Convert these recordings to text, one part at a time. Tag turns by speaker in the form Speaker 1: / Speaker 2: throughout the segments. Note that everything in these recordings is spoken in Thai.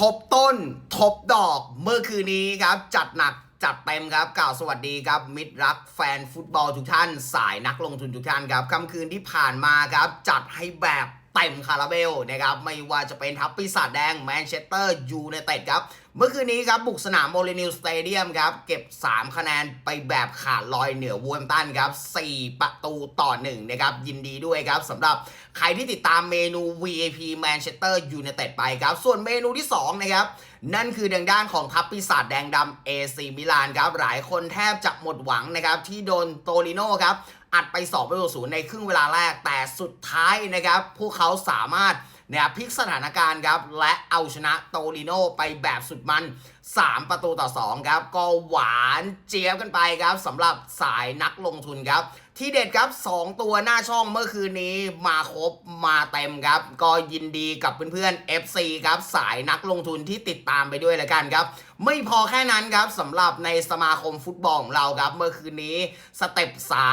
Speaker 1: ทบต้น ทบดอกเมื่อคืนนี้ครับ จัดหนักจัดเต็มครับกล่าวสวัสดีครับ มิตรรักแฟนฟุตบอลทุกท่าน สายนักลงทุนทุกท่านครับค่ำคืนที่ผ่านมาครับ จัดให้แบบ เต็มคาราเบลนะครับไม่ว่าจะเป็นทัพปีศาจแดงแมนเชสเตอร์ยูไนเต็ดครับ เมื่อคืนนี้ครับบุกสนามโมลินิวสเตเดียมครับ เก็บ 3 คะแนนไปแบบขาดลอยเหนือวูแฮมตันครับ 4 ประตูต่อ 1 นะครับ ยินดีด้วยครับสำหรับใครที่ติดตามเมนู VAP Manchester United ไปครับ ส่วนเมนูที่ 2 นะครับ นั่นคือทางด้านของทัพปีศาจแดงดำ AC มิลานครับหลายคนแทบจะหมดหวังนะครับที่โดนโตลิโน่ครับ อัดไป2ประตูศูนย์ในครึ่งเวลาแรก แต่สุดท้ายนะครับพวกเขาสามารถนะครับพลิกสถานการณ์ครับและเอาชนะโตลิโนไปแบบสุดมัน 3 ประตูต่อ 2 ครับ ก็หวานเจี๊ยบกันไปครับสำหรับสายนักลงทุนครับ ที่เด็ดครับ 2 ตัวหน้าช่องเมื่อคืนนี้มาครบมาเต็มครับ ก็ยินดีกับเพื่อนๆ FC ครับสายนักลงทุนที่ติดตามไปด้วยละกันครับ ไม่พอแค่นั้นครับสำหรับในสมาคมฟุตบอลของเราครับ เมื่อคืนนี้สเต็ป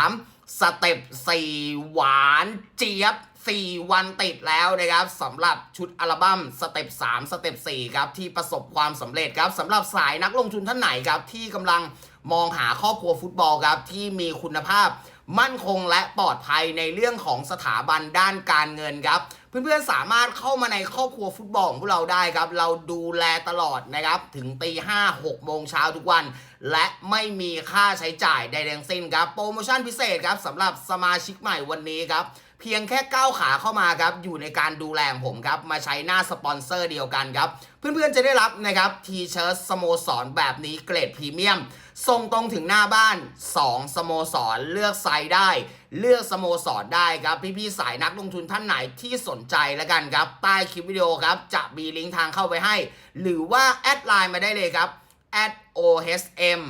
Speaker 1: 3สเต็ป4หวานเจี๊ยบ 4 วันติดแล้วนะครับสำหรับชุดอัลบั้มสเต็ป3สเต็ป4ครับที่ประสบความสำเร็จครับสำหรับสายนักลงทุนท่านไหนครับที่กำลังมองหาครอบครัวฟุตบอลครับที่มีคุณภาพ มั่นคงและปลอดภัยในเรื่องของสถาบันด้านการเงินครับ เพื่อนๆสามารถเข้ามาในครอบครัวฟุตบอลของพวกเราได้ครับ เราดูแลตลอดนะครับถึงตีห้าหกโมงเช้าทุกวัน และไม่มีค่าใช้จ่ายใดๆทั้งสิ้นครับโปรโมชั่นพิเศษครับสำหรับสมาชิกใหม่วันนี้ครับเพียงแค่ก้าวขาเข้ามาครับ อยู่ในการดูแลของผมครับ มาใช้หน้าสปอนเซอร์เดียวกันครับ เพื่อนๆจะได้รับนะครับทีเชิร์ตสโมสรแบบนี้เกรดพรีเมียม ส่งตรงถึงหน้าบ้าน 2 สโมสรเลือกไซส์ได้ เลือกสโมสรได้ครับ พี่ๆสายนักลงทุนท่านไหนที่สนใจแล้วกันครับ ใต้คลิปวิดีโอครับ จะมีลิงก์ทางเข้าไปให้ หรือว่าแอดไลน์มาได้เลยครับ at OHM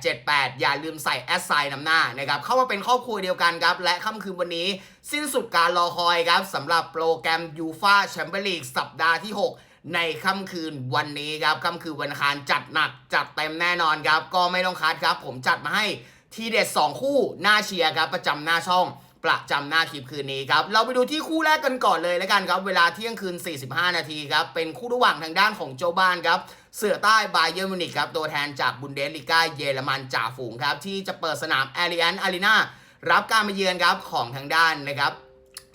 Speaker 1: 878 อย่าลืมใส่แอดไซน์นำหน้านะครับ เข้ามาเป็นครอบครัวเดียวกันครับ และค่ำคืนวันนี้ สิ้นสุดการรอคอยครับสำหรับโปรแกรมยูฟาแชมเปี้ยนลีกสัปดาห์ที่ 6 ในค่ำคืนวันนี้ครับค่ำคืนวันคารจัดหนักจัดเต็มแน่นอนครับ ก็ไม่ต้องคัดครับ ผมจัดมาให้ทีเด็ด 2 คู่หน้าเชียร์ครับ ประจำหน้าช่องประจำหน้าคลิปคืนนี้ครับ เราไปดูที่คู่แรกกันก่อนเลยแล้วกันครับ เวลาเที่ยงคืน 45 นาทีครับ เป็นคู่ระหว่างทางด้านของโจบ้านครับ เสือใต้บาเยอร์มิวนิกครับ ตัวแทนจากบุนเดสลิก้าเยอรมันจ่าฝูงครับ ที่จะเปิดสนามแอริอันอารีนารับการมาเยือนครับของทางด้านนะครับ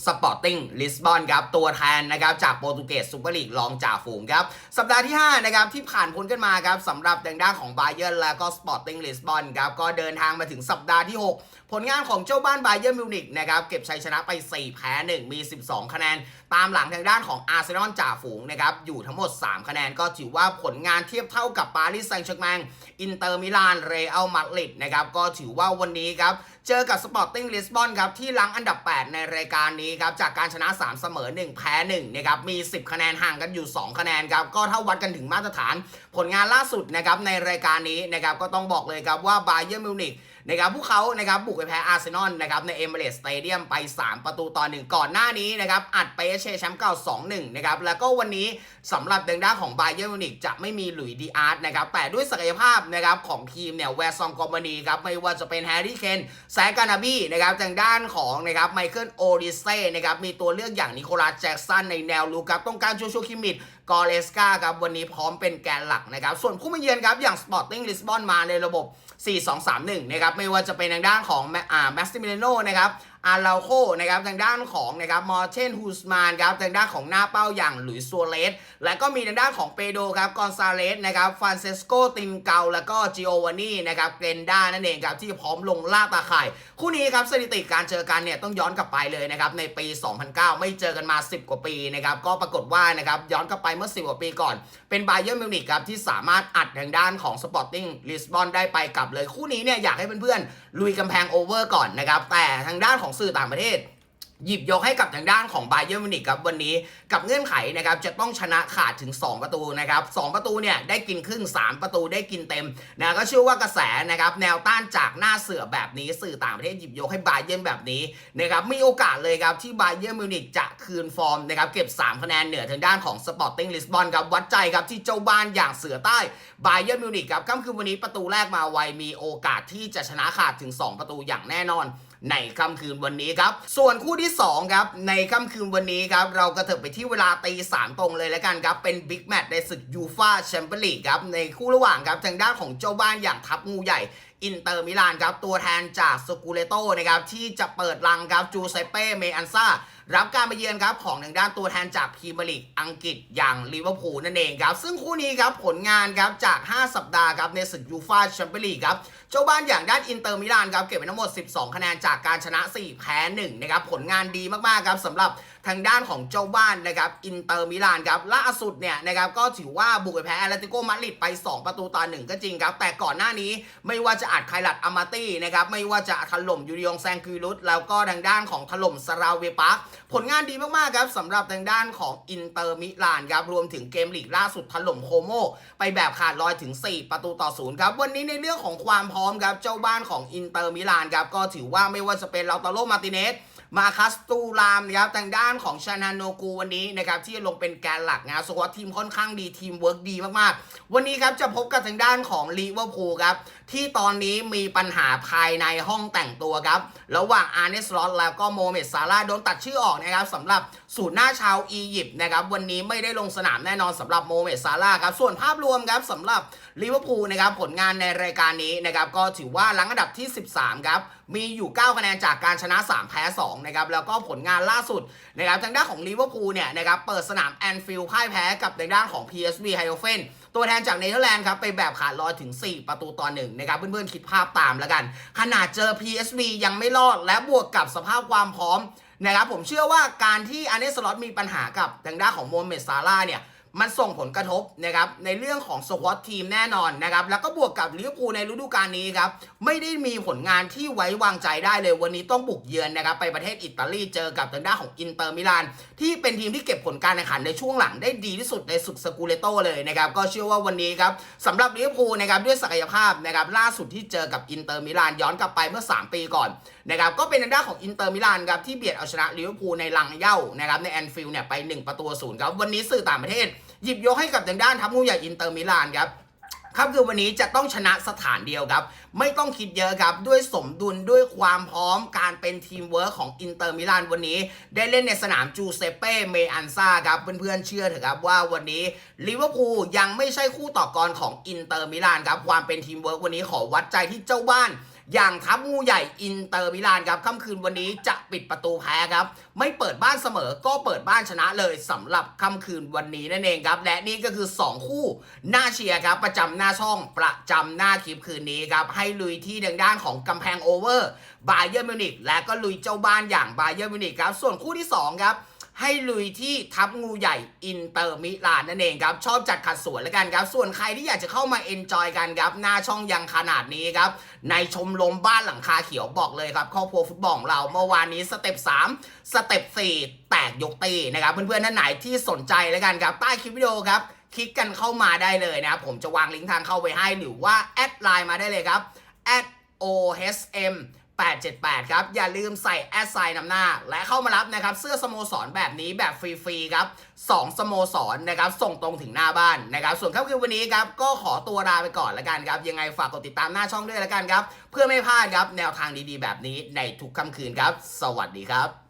Speaker 1: สปอร์ติ้งลิสบอนครับตัวแทนนะครับจากโปรตุเกสซูเปอร์ลีกรองจ่าฝูงครับสัปดาห์ที่5นะครับที่ผ่านพ้นกันมาครับสำหรับทางด้านของบาเยอร์และก็สปอร์ติ้งลิสบอนครับก็เดินทางมาถึงสัปดาห์ที่ 6 ผลงานของเจ้าบ้านบาเยอร์มิวนิกนะครับเก็บชัยชนะไป 4 แพ้ 1 มี 12 คะแนน ตามหลังทางด้านของอาร์เซนอลจ่าฝูงนะครับ อยู่ทั้งหมด 3 คะแนนก็ถือว่าผลงานเทียบเท่ากับปารีสแซงต์แชร์แมงอินเตอร์มิลานเรอัลมาดริดนะครับ ก็ถือว่าวันนี้ครับ เจอกับสปอร์ติ้งลิสบอนครับ ที่ลังอันดับ 8 ในรายการนี้ครับ จากการชนะ 3 เสมอ 1 แพ้1นะครับ มี 10 คะแนนห่างกันอยู่ 2 คะแนนครับ ก็ถ้าวัดกันถึงมาตรฐาน ผลงานล่าสุดนะครับในรายการนี้นะครับก็ต้องบอกเลยครับว่าบาเยอร์มิวนิก นะครับพวกเขานะครับบุกไปแพ้อาร์เซนอลนะครับในเอมิเรตสเตเดียมไป 3 ประตูต่อ1ก่อนหน้านี้นะครับอัดไปเชแชมป์เก่า2-1นะครับแล้วก็วันนี้สำหรับทางด้านของไบเยอร์มิวนิกจะไม่มีหลุยดีอาร์ตนะครับแต่ด้วยศักยภาพนะครับของทีมเนี่ยแวร์ซองกอมบานีครับไม่ว่าจะเป็นแฮร์รี่เคนแซกานาบี้นะครับทางด้านของนะครับไมเคิลโอดิเซ่นะครับมีตัวเลือกอย่างนิโคลัสแจ็กสันในแนวลุกครับต้องการโชชัวคิมมิดกอเลสกาครับวันนี้พร้อมเป็นแกนหลักนะครับส่วนผู้มาเยือนครับอย่างสปอร์ติ้งลิสบอนมาในระบบ 4-2-3-1นะครับไม่ว่าจะเป็นทางด้านของแมสติมิเลโนนะครับ อาราโคนะครับทางด้านของนะครับมอร์เชนฮูสมานครับทางด้านของหน้าเป้าอย่างหลุยส์ซัวเรสและก็มีทางด้านของเปโดครับกอนซาเลสนะครับฟรานเซสโกตินเกาแล้วก็จิโอวานี่นะครับเกรนด้านั่นเองครับที่พร้อมลงล่าตาข่าย คู่นี้ครับสถิติการเจอกันเนี่ยต้องย้อนกลับไปเลยนะครับในปี 2009 ไม่เจอกันมา 10 กว่าปีนะครับก็ปรากฏว่านะครับย้อนกลับไปเมื่อ 10 กว่าปีก่อน เป็นไบเยอร์มิวนิกครับที่สามารถอัดทางด้านของสปอร์ติ้งลิสบอนได้ไปกลับเลยคู่นี้เนี่ยอยากให้เพื่อนๆลุยกำแพงโอเวอร์ก่อนนะครับแต่ทางด้านของสื่อต่างประเทศ หยิบยกให้กับทางด้านของบาเยอร์มิวนิกครับวันนี้กับเงื่อนไขนะครับจะต้องชนะขาดถึง 2 ประตูนะครับสประตูเนี่ยได้กินครึ่ง 3 ประตูได้กินเต็มนะก็เชื่อว่ากระแสนะครับแนวต้านจากหน้าเสือแบบนี้สื่อต่างประเทศหยิบยกให้บาเยอร์แบบนี้นะครับมีโอกาสเลยครับที่บาเยอร์มิวนิกจะคืนฟอร์มนะครับเก็บ 3 คะแนนเหนือทางด้านของสปอร์ติ้งลิสบอนครับวัดใจครับที่เจ้าบ้านอย่างเสือใต้บาเยอร์มิวนิกครับค่ำคืนวันนี้ประตูแรกมาไวมีโอกาสที่จะชนะขาดถึง 2 ประตูอย่างแน่นอน ในค่ำคืนวันนี้ครับ ส่วนคู่ที่ 2 ครับ ในค่ำคืนวันนี้ครับ เรากระเถิบไปที่เวลาตีสามตรงเลยแล้วกันครับ เป็นบิ๊กแมตช์ในศึกยูฟาแชมเปี้ยนลีกครับ ในคู่ระหว่างครับ ทางด้านของเจ้าบ้านอย่างทัพงูใหญ่อินเตอร์มิลานครับ ตัวแทนจากสกูเลโตนะครับ ที่จะเปิดลังครับจูเซเป้เมอันซา รับการมาเยือนครับของทางด้านตัวแทนจากพรีเมียร์ลีกอังกฤษอย่างลิเวอร์พูลนั่นเองครับ ซึ่งคู่นี้ครับผลงานครับจาก 5 สัปดาห์ครับในศึกยูฟาแชมเปี้ยนลีกครับเจ้าบ้านอย่างด้านอินเตอร์มิลานครับเก็บไปทั้งหมด 12 คะแนนจากการชนะ 4 แพ้ 1 นะครับ ผลงานดีมาก ๆ ครับสำหรับทางด้านของเจ้าบ้านนะครับอินเตอร์มิลานครับล่าสุดเนี่ยนะครับก็ถือว่าบุกไปแพ้แอตเลติโกมาดริดไป 2 ประตูต่อ1ก็จริงครับ แต่ก่อนหน้านี้ไม่ว่าจะอัดไคลัดอามาตี้นะครับไม่ว่าจะถล่มยูริยงแซงคิรุตแล้วก็ทางด้านของถล่มสราเวปาร์ผลงานดีมากๆครับสำหรับทางด้านของอินเตอร์มิลานครับรวมถึงเกมลีกล่าสุดถล่มโคโมไปแบบขาดลอยถึง 4 ประตูต่อศูนย์ครับวันนี้ในเรื่องของความพร้อมครับเจ้าบ้านของอินเตอร์มิลานครับก็ถือว่าไม่ว่าจะเป็นลาตาโลมาติเนส มาคัสตูรามนะครับทางด้านของชานาโนกูวันนี้นะครับที่ลงเป็นแกนหลักนะสควอตทีมค่อนข้างดีทีมเวิร์กดีมากๆ วันนี้ครับจะพบกับทางด้านของลีเวอร์พูลครับที่ตอนนี้มีปัญหาภายในห้องแต่งตัวครับระหว่างอาร์เนสลอตแล้วก็โมเมดซาร่าโดนตัดชื่อออกนะครับสำหรับสูตรหน้าชาวอียิปต์นะครับวันนี้ไม่ได้ลงสนามแน่นอนสำหรับโมเมดซาร่าครับส่วนภาพรวมครับสำหรับลิเวอร์พูลนะครับผลงานในรายการนี้นะครับก็ถือว่าหลังอันดับที่ 13 ครับ มีอยู่ 9 คะแนนจากการชนะ 3 แพ้ 2นะครับแล้วก็ผลงานล่าสุดนะครับทางด้านของลิเวอร์พูลเนี่ยนะครับเปิดสนามแอนฟิลด์พ่ายแพ้กับทางด้านของ PSV ไฮโอเฟนตัวแทนจากเนเธอร์แลนด์ครับไปแบบขาดลอยถึง 4 ประตูต่อหนึ่งนะครับเพื่อนๆคิดภาพตามแล้วกัน ขนาดเจอ PSV ยังไม่รอดและบวกกับสภาพความพร้อมนะครับผมเชื่อว่าการที่อเนสลอตมีปัญหากับทางด้านของโมเมดซาร่าเนี่ย มันส่งผลกระทบนะครับในเรื่องของสควอตทีมแน่นอนนะครับแล้วก็บวกกับลิเวอร์พูลในฤดูกาลนี้ครับไม่ได้มีผลงานที่ไว้วางใจได้เลยวันนี้ต้องบุกเยือนนะครับไปประเทศอิตาลีเจอกับทางด้านของอินเตอร์มิลานที่เป็นทีมที่เก็บผลการแข่งขันในช่วงหลังได้ดีที่สุดในศึกสกูเลโตเลยนะครับก็เชื่อว่าวันนี้ครับสำหรับลิเวอร์พูลนะครับด้วยศักยภาพนะครับล่าสุดที่เจอกับอินเตอร์มิลานย้อนกลับไปเมื่อ 3 ปีก่อนนะครับก็เป็นทางด้านของอินเตอร์มิลานครับที่เบียดเอาชนะลิเวอร์พูลในลังเย้านะครับในแอนฟิลด์เนี่ยไป 1 ประตูศูนย์ครับวันนี้สื่อต่างประเทศ หยิบยกให้กับทางด้านทัพงูใหญ่อินเตอร์มิลานครับครับคือวันนี้จะต้องชนะสถานเดียวครับ ไม่ต้องคิดเยอะครับ ด้วยสมดุลด้วยความพร้อมการเป็นทีมเวิร์คของอินเตอร์มิลานวันนี้ ได้เล่นในสนามจูเซเป้เมอันซาครับ เพื่อนๆเชื่อเถอะครับว่าวันนี้ลิเวอร์พูลยังไม่ใช่คู่ต่อกรของอินเตอร์มิลานครับ ความเป็นทีมเวิร์ควันนี้ขอวัดใจที่เจ้าบ้าน อย่างทัพงูใหญ่อินเตอร์มิลานครับค่ำคืนวันนี้จะปิดประตูแพ้ครับ ไม่เปิดบ้านเสมอก็เปิดบ้านชนะเลยสำหรับค่ำคืนวันนี้นั่นเองครับ และนี่ก็คือ 2 คู่หน้าเชียร์ครับ ประจำหน้าช่องประจำหน้าคลิปคืนนี้ครับ ให้ลุยที่ทางด้านของกำแพงโอเวอร์บาเยอร์มิวนิกและก็ลุยเจ้าบ้านอย่างบาเยอร์มิวนิกครับ ส่วนคู่ที่2ครับ ให้ลุยที่ทัพงูใหญ่อินเตอร์มิลานนั่นเองครับ ชอบจัดขัดสวนแล้วกันครับ ส่วนใครที่อยากจะเข้ามาเอนจอยกันครับ หน้าช่องยังขนาดนี้ครับ ในชมรมบ้านหลังคาเขียวบอกเลยครับครอบครัวฟุตบอลเราเมื่อวานนี้สเต็ป3สเต็ป4แตกยกตีนะครับเพื่อนๆท่านไหนที่สนใจแล้วกันครับใต้คลิปวิดีโอครับคลิกกันเข้ามาได้เลยนะครับผมจะวางลิงก์ทางเข้าไว้ให้หรือว่าแอดไลน์มาได้เลยครับ OSM 878 ครับ อย่าลืมใส่แอดไซน์นำหน้า และเข้ามารับนะครับ เสื้อสโมสรแบบนี้แบบฟรีๆครับ2 สโมสรนะครับ ส่งตรงถึงหน้าบ้านนะครับ ส่วนค่ำคืนวันนี้ครับ ก็ขอตัวลาไปก่อนละกันครับ ยังไงฝากกดติดตามหน้าช่องด้วยละกันครับ เพื่อไม่พลาดครับ แนวทางดีๆ แบบนี้ในทุกค่ำคืนครับ สวัสดีครับ